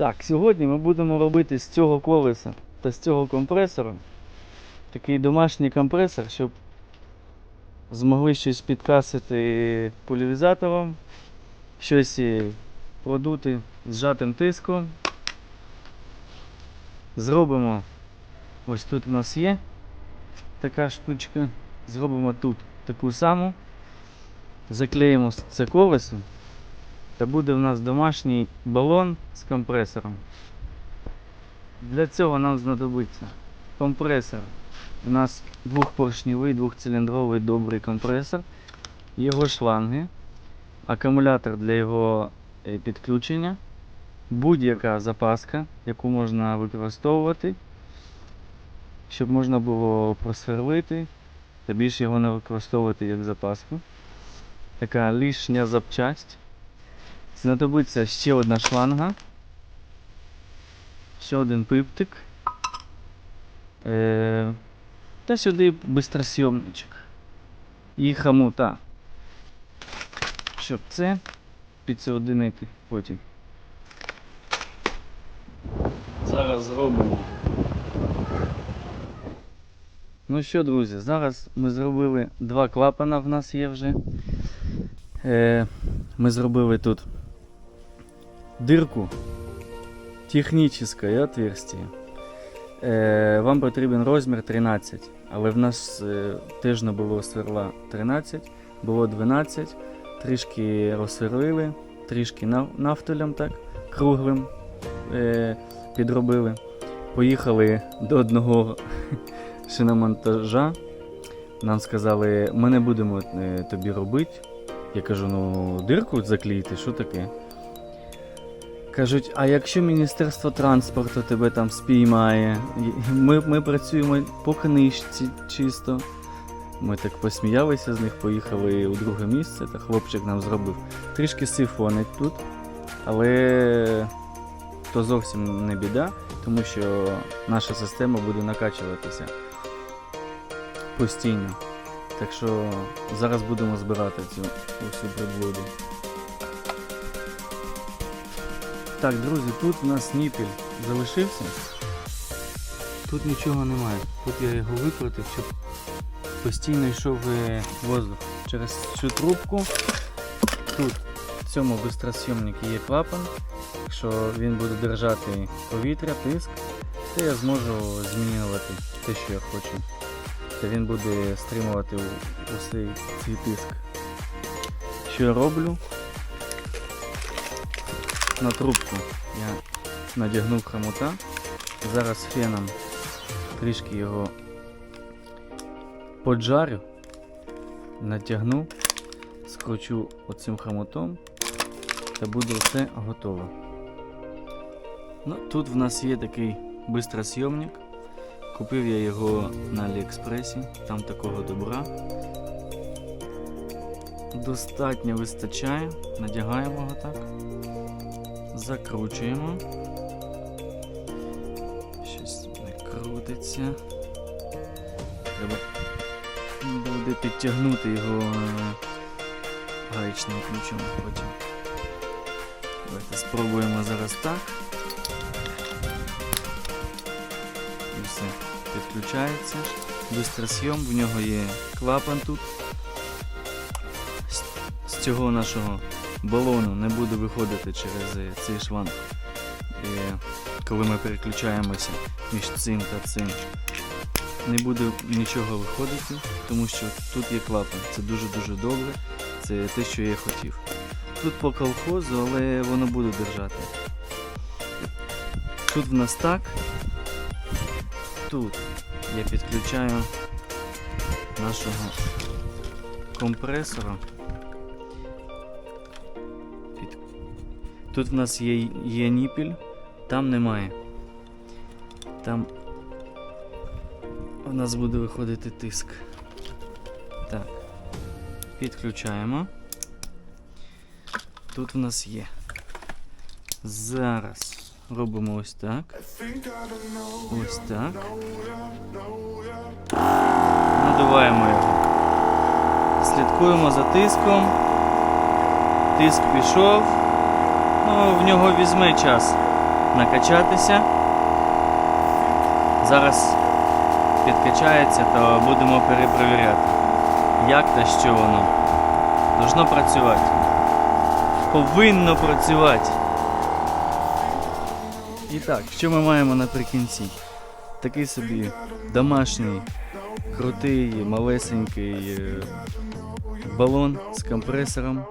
Так, сьогодні ми будемо робити з цього колеса та з цього компресора такий домашній компресор, щоб змогли щось підкасити пульверизатором, щось продути зжатим тиском. Зробимо, ось тут у нас є така штучка, зробимо тут таку саму, заклеїмо це колесо. Та буде в нас домашній балон з компресором. Для цього нам знадобиться компресор. У нас двохпоршневий, двохциліндровий добрий компресор, його шланги, акумулятор для його е, підключення, будь-яка запаска, яку можна використовувати, щоб можна було просверлити та більше його не використовувати як запаску. Така лишня запчасть. Знадобиться ще одна шланга. Ще один пиптик. Е, та сюди бистросйомничок. І хомута. Щоб це підсоединити потім. Зараз зробимо. Ну що, друзі, зараз ми зробили два клапана в нас є вже. Е, ми зробили тут дырку, техническое отверстие. Е, вам потрібен розмір 13, але в нас теж не було сверла 13, було 12, трішки розсверлили, трішки нафтолем так, круглим е, підробили. Поїхали до одного шиномонтажа. Нам сказали, ми не будемо е, тобі робити. Я кажу, ну дирку заклеїти, що таке? Кажуть, а якщо Міністерство транспорту тебе там спіймає, ми, ми працюємо по книжці чисто. Ми так посміялися з них, поїхали у друге місце, та хлопчик нам зробив. Трішки сифонить тут, але то зовсім не біда, тому що наша система буде накачуватися постійно. Так що зараз будемо збирати цю усю приблуду. Так, друзі, тут у нас ніпіль залишився. Тут нічого немає. Тут я його викрутив, щоб постійно йшов е, воздух через цю трубку. Тут в цьому бистросйомнику є клапан. Якщо він буде держати повітря, тиск, то я зможу змінювати те, що я хочу. Та він буде стримувати усей цей тиск. Що я роблю? На трубку я надягнув хомута. Зараз феном трішки його поджарю, натягну, скручу оцим хомутом та буде все готово. Ну, тут в нас є такий бистросйомник. Купив я його на Аліекспресі, там такого добра. Достатньо вистачає, надягаємо його так, закручуємо. Щось не крутиться. Треба буде підтягнути його е, гаечним ключом потім. Давайте спробуємо зараз так. І все, підключається. Бистросйом, в нього є клапан тут. З цього нашого балону не буде виходити через е, цей шланг. І коли ми переключаємося між цим та цим. Не буде нічого виходити, тому що тут є клапан. Це дуже-дуже добре. Це те, що я хотів. Тут по колхозу, але воно буде держати. Тут в нас так. Тут я підключаю нашого компресора. Тут в нас є, є ніпіль, там немає. Там у нас буде виходити тиск. Так. Підключаємо. Тут в нас є. Зараз робимо ось так. Ось так. Надуваємо його. Слідкуємо за тиском. Тиск пішов. Ну, в нього візьме час. накачатися. Зараз підкачається, то будемо перепровіряти, як та що воно. Должно працювати. Повинно працювати. І так, що ми маємо наприкінці? Такий собі домашній, крутий, малесенький е, балон з компресором,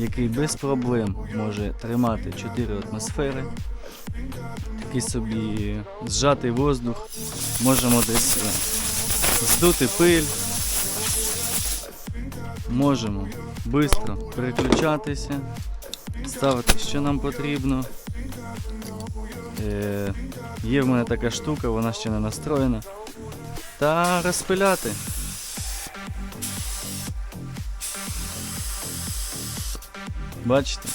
який без проблем може тримати 4 атмосфери. Такий собі зжатий воздух. Можемо десь е, здути пиль. Можемо швидко переключатися, ставити, що нам потрібно. Е, є в мене така штука, вона ще не настроєна. Та розпиляти. Бачите?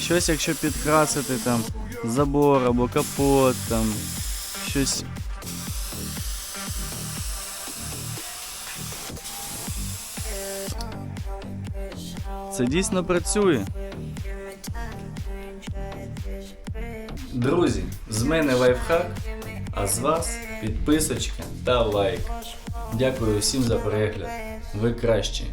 Щось, якщо підкрасити там забор або капот, там щось. Це дійсно працює. Друзі, з мене лайфхак, а з вас підписочка та лайк. Дякую всім за перегляд. Ви кращі.